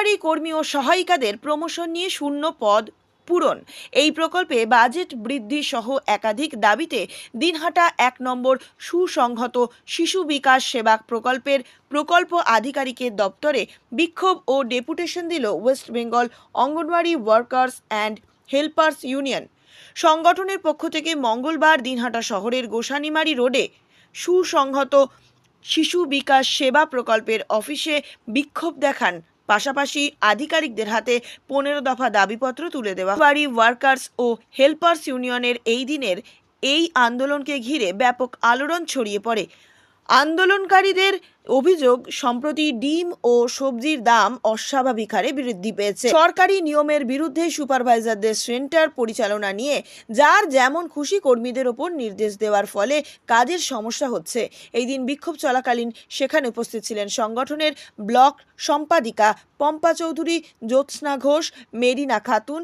অঙ্গনওয়াড়ি কর্মী ও সহায়িকাদের প্রমোশন নিয়ে শূন্য পদ পূরণ। এই প্রকল্পে বাজেট বৃদ্ধি সহ একাধিক দাবিতে দিনহাটা এক নম্বর সুসংহত শিশু বিকাশ সেবা প্রকল্পের প্রকল্প আধিকারিকের দপ্তরে বিক্ষোভ ও ডেপুটেশন দিল West Bengal Anganwadi workers and helpers union. সংগঠনের পক্ষ থেকে মঙ্গলবার দিনহাটা শহরের গোসানিমারি রোডে সুসংহত শিশু বিকাশ সেবা প্রকল্পের অফিসে বিক্ষোভ দেখান পাশাপাশি আধিকারিকদের হাতে পনেরো দফা দাবিপত্র তুলে দেওয়া। বাড়ি ওয়ার্কার্স ও হেল্পার্স ইউনিয়নের এই দিনের এই আন্দোলনকে ঘিরে ব্যাপক আলোড়ন ছড়িয়ে পড়ে। আন্দোলনকারীদের অভিযোগ, সম্প্রতি ডিম ও সবজির দাম অস্বাভাবিক হারে বৃদ্ধি পেয়েছে। সরকারি নিয়মের বিরুদ্ধে সুপারভাইজারদের সেন্টার পরিচালনা নিয়ে যার যেমন খুশি কর্মীদের ওপর নির্দেশ দেওয়ার ফলে কাজের সমস্যা হচ্ছে। এই দিন বিক্ষোভ চলাকালীন সেখানে উপস্থিত ছিলেন সংগঠনের ব্লক সম্পাদিকা পম্পা চৌধুরী, জ্যোৎস্না ঘোষ, মেরিনা খাতুন,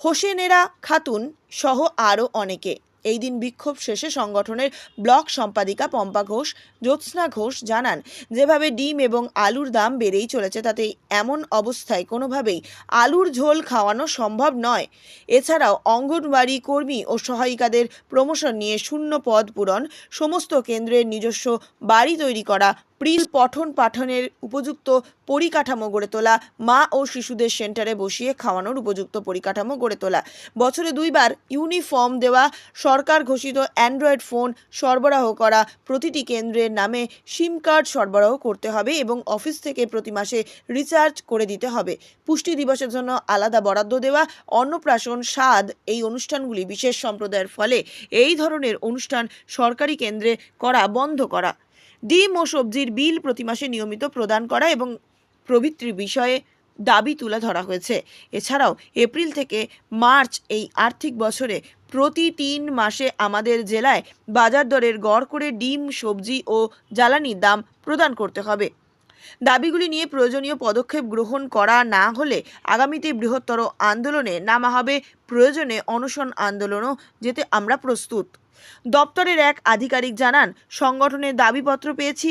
হোসেনেরা খাতুন সহ আরও অনেকে। এই দিন বিক্ষোভ শেষে সংগঠনের ব্লক সম্পাদিকা পম্পা ঘোষ, জ্যোৎস্না ঘোষ জানান, যেভাবে ডিম এবং আলুর দাম বেড়েই চলেছে, তাতে এমন অবস্থায় কোনোভাবেই আলুর ঝোল খাওয়ানো সম্ভব নয়। এছাড়াও অঙ্গনওয়াড়ি কর্মী ও সহায়িকাদের প্রমোশন নিয়ে শূন্য পদ পূরণ, সমস্ত কেন্দ্রের নিজস্ব বাড়ি তৈরি করা প্রিল পঠন পাঠনের উপযুক্ত পরিকাঠামো গড়ে তোলা, মা ও শিশুদের সেন্টারে বসিয়ে খাওয়ানোর উপযুক্ত পরিকাঠামো গড়ে তোলা। বছরে দুইবার ইউনিফর্ম দেওয়া, সরকার ঘোষিত অ্যান্ড্রয়েড ফোন সরবরাহ করা প্রতিটি কেন্দ্রের নামে সিম কার্ড সরবরাহ করতে হবে এবং অফিস থেকে প্রতি মাসে রিচার্জ করে দিতে হবে। পুষ্টি দিবসের জন্য আলাদা বরাদ্দ দেওয়া, অন্নপ্রাশন, স্বাদ এই অনুষ্ঠানগুলি বিশেষ সম্প্রদায়ের ফলে এই ধরনের অনুষ্ঠান সরকারি কেন্দ্রে করা, বন্ধ করা। ডিম ও সবজির বিল প্রতি মাসে নিয়মিত প্রদান করা এবং প্রভৃতির বিষয়ে দাবি তুলে ধরা হয়েছে। এছাড়াও এপ্রিল থেকে মার্চ এই আর্থিক বছরে প্রতি তিন মাসে আমাদের জেলায় বাজার দরের গড় করে ডিম, সবজি ও জ্বালানির দাম প্রদান করতে হবে। দাবিগুলি নিয়ে প্রয়োজনীয় পদক্ষেপ গ্রহণ করা না হলে আগামীতে বৃহত্তর আন্দোলনে নামা হবে। প্রয়োজনে অনশন আন্দোলনও যেতে আমরা প্রস্তুত। দপ্তরের এক আধিকারিক জানান সংগঠনের দাবিপত্র পেয়েছি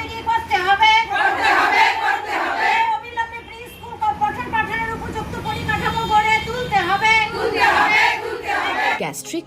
তৈরি করতে হবে করতে হবে করতে হবে অবিলম্বে প্রি স্কুল পঠন পাঠনের উপযুক্ত পরিকাঠামো গড়ে তুলতে হবে তুলতে হবে তুলতে হবে gastric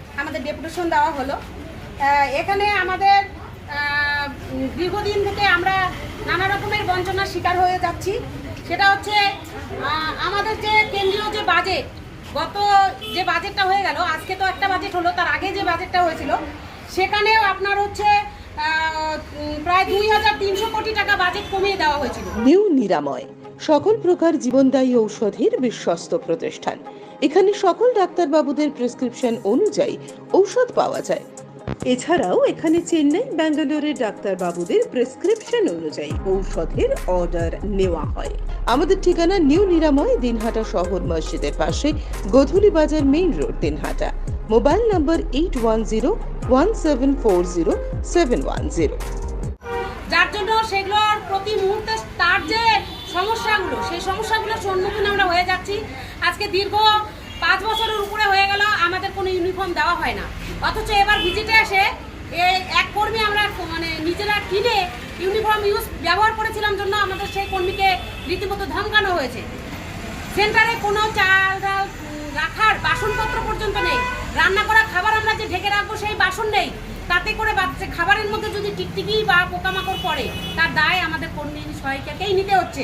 আমাদের ডেপুটেশন দেওয়া হলো। এখানে আমাদের দীর্ঘদিন থেকে আমরা নানা রকমের বঞ্চনার শিকার হয়ে যাচ্ছি। সেটা হচ্ছে আমাদের যে কেন্দ্রীয় যে বাজেট, গত যে বাজেটটা হয়ে গেল, আজকে তো একটা বাজেট হলো, তার আগে যে বাজেটটা হয়েছিল, সেখানেও আপনার হচ্ছে প্রায় দুই হাজার তিনশো কোটি টাকা বাজেট কমিয়ে দেওয়া হয়েছিল। নিউ নিরাময়, সকল প্রকার জীবনদায়ী ঔষধের বিশ্বস্ত প্রতিষ্ঠান। এখানে সকল ডাক্তারবাবুদের প্রেসক্রিপশন অনুযায়ী ঔষধ পাওয়া যায়। এছাড়াও এখানে চেন্নাই ব্যাঙ্গালোরের ডাক্তারবাবুদের প্রেসক্রিপশন অনুযায়ী ঔষধের অর্ডার নেওয়া হয়। আমাদের ঠিকানা নিউ নিরাময়, দিনহাটা শহর মসজিদের পাশে, Godhuli Bazar main road, Dinhata. Mobile number eight one zero, one seven four zero, seven one zero. সেগুলোর প্রতি মুহূর্তে তার যে সমস্যাগুলো, সেই সমস্যাগুলোর সম্মুখীন আমরা হয়ে যাচ্ছি। আজকে দীর্ঘ পাঁচ বছরের উপরে হয়ে গেল, আমাদের কোনো ইউনিফর্ম দেওয়া হয় না। অথচ এবার ভিজিটে এসে এক কর্মী আমরা মানে নিজেরা কিনে ইউনিফর্ম ইউজ ব্যবহার করেছিলাম জন্য আমাদের সেই কর্মীকে রীতিমতো ধমকানো হয়েছে। সেন্টারে কোনো চাল ডাল রাখার বাসনপত্র পর্যন্ত নেই। রান্না করা খাবার আমরা যে ঢেকে রাখব সেই বাসন নেই। তাতে করে বাচ্চা খাবারের মধ্যে যদি টিকটিকি বা পোকামাকড় পড়ে, তার দায় আমাদের কর্মী সহায়িকাকেই নিতে হচ্ছে?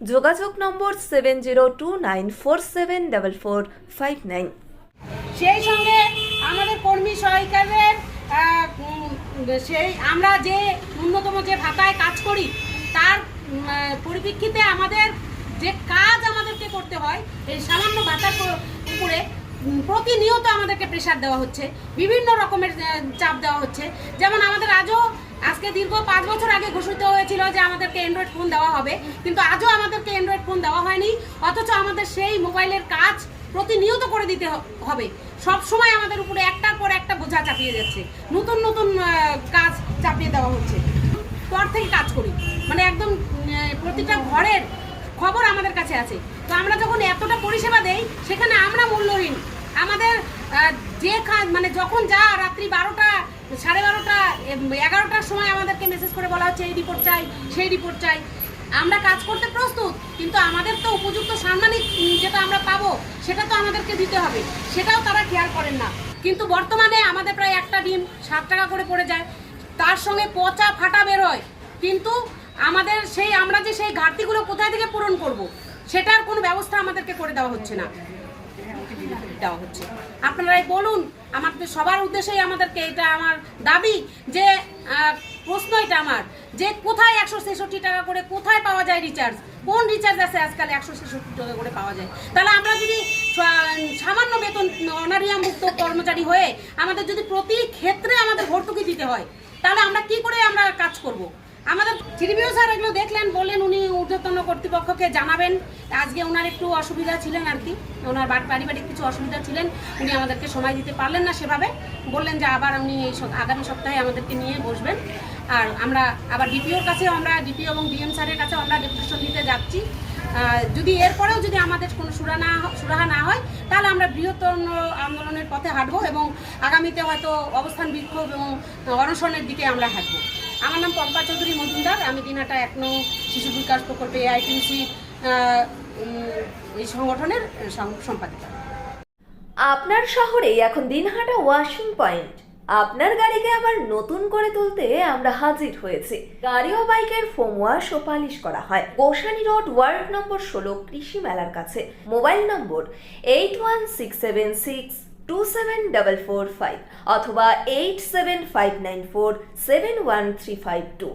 যোগাযোগ number seven zero two nine four seven double four five nine. সেই সঙ্গে আমাদের কর্মী সহায়িকাদের সেই আমরা যে ন্যূনতম যে ভাতায় কাজ করি, তার পরিপ্রেক্ষিতে আমাদের যে কাজ আমাদেরকে করতে হয়, এই সামান্য ভাতার উপরে প্রতিনিয়ত আমাদেরকে প্রেশার দেওয়া হচ্ছে, বিভিন্ন রকমের চাপ দেওয়া হচ্ছে। যেমন আমাদের আজও আজকে দীর্ঘ পাঁচ বছর আগে ঘোষিত হয়েছিল যে আমাদেরকে অ্যান্ড্রয়েড ফোন দেওয়া হবে, কিন্তু আজও আমাদেরকে অ্যান্ড্রয়েড ফোন দেওয়া হয়নি, অথচ আমাদের সেই মোবাইলের কাজ প্রতিনিয়ত করে দিতে হবে। সব সময় আমাদের উপরে একটার পর একটা বোঝা চাপিয়ে যাচ্ছে। নতুন নতুন কাজ চাপিয়ে দেওয়া হচ্ছে। পর থেকে কাজ করি। মানে একদম প্রতিটা ঘরের খবর আমাদের কাছে আছে। তো আমরা যখন এতটা পরিষেবা দেই, সেখানে আমরা মূল্যহীন। আমাদের যে কাজ মানে যখন যা রাত্রি বারোটা সাড়ে বারোটা এগারোটার সময় আমাদেরকে মেসেজ করে বলা হচ্ছে, এই রিপোর্ট চাই, সেই রিপোর্ট চাই। আমরা কাজ করতে প্রস্তুত, কিন্তু আমাদের তো উপযুক্ত সাম্মানিক যেটা আমরা পাবো, সেটা তো আমাদেরকে দিতে হবে। সেটাও তারা খেয়াল করেন না। কিন্তু বর্তমানে আমাদের প্রায় একটা ডিম ষাট টাকা করে পড়ে যায়। তার সঙ্গে পচা ফাটা বেরোয় কিন্তু আমাদের সেই, আমরা যে সেই ঘাটতিগুলো কোথায় থেকে পূরণ করব, সেটার কোনো ব্যবস্থা আমাদেরকে করে দেওয়া হচ্ছে না। দেওয়া হচ্ছে। আপনারাই বলুন আমাদের সবার উদ্দেশ্যেই আমাদেরকে এটা আমার দাবি যে প্রশ্ন এটা আমার যে কোথায় একশো ছেষট্টি টাকা করে কোথায় পাওয়া যায় রিচার্জ কোন রিচার্জ আছে আজকাল একশো ছেষট্টি টাকা করে পাওয়া যায়? তাহলে আমরা যদি সামান্য বেতন অনারিয়াম মুক্ত কর্মচারী হয়ে আমাদের যদি প্রতি ক্ষেত্রে আমাদের ভর্তুকি দিতে হয়, তাহলে আমরা কি করে আমরা কাজ করব? আমাদের ত্রিবিও স্যার এগুলো দেখলেন, বললেন উনি ঊর্ধ্বতন কর্তৃপক্ষকে জানাবেন। আজকে ওনার একটু অসুবিধা ছিলেন আর কি। ওনার পারিবারিক কিছু অসুবিধা ছিলেন, উনি আমাদেরকে সময় দিতে পারলেন না সেভাবে। বললেন যে আবার উনি এই আগামী সপ্তাহে আমাদেরকে নিয়ে বসবেন। আর আমরা আবার ডিপিওর কাছেও আমরা ডিপিও এবং ডিএম স্যারের কাছেও আমরা ডেপুটেশন দিতে যাচ্ছি। যদি এরপরেও যদি আমাদের কোনো সুরা না সুরাহা না হয়, তাহলে আমরা বৃহত্তর আন্দোলনের পথে হাঁটবো এবং আগামীতে হয়তো অবস্থান বিক্ষোভ এবং অনশনের দিকে আমরা হাঁটবো। আমার নাম পম্পা চৌধুরী মজুমদার। আমি দিনাটা এক শিশু বিকাশ প্রকল্পে এআইটিসি এই সংগঠনের সম্পাদিকা। আপনার শহরে এখন দিনহাটা ওয়াশিং পয়েন্ট। আপনার গাড়িকে আবার নতুন করে তুলতে আমরা হাজির হয়েছি। গাড়ি ও বাইকের ফোম ওয়াশ ও পালিশ করা হয়। গোসানি রোড, ওয়ার্ড নম্বর ষোলো, কৃষি মেলার কাছে। Mobile number eight one six seven six two seven double four five অথবা eight seven five nine four seven one three five two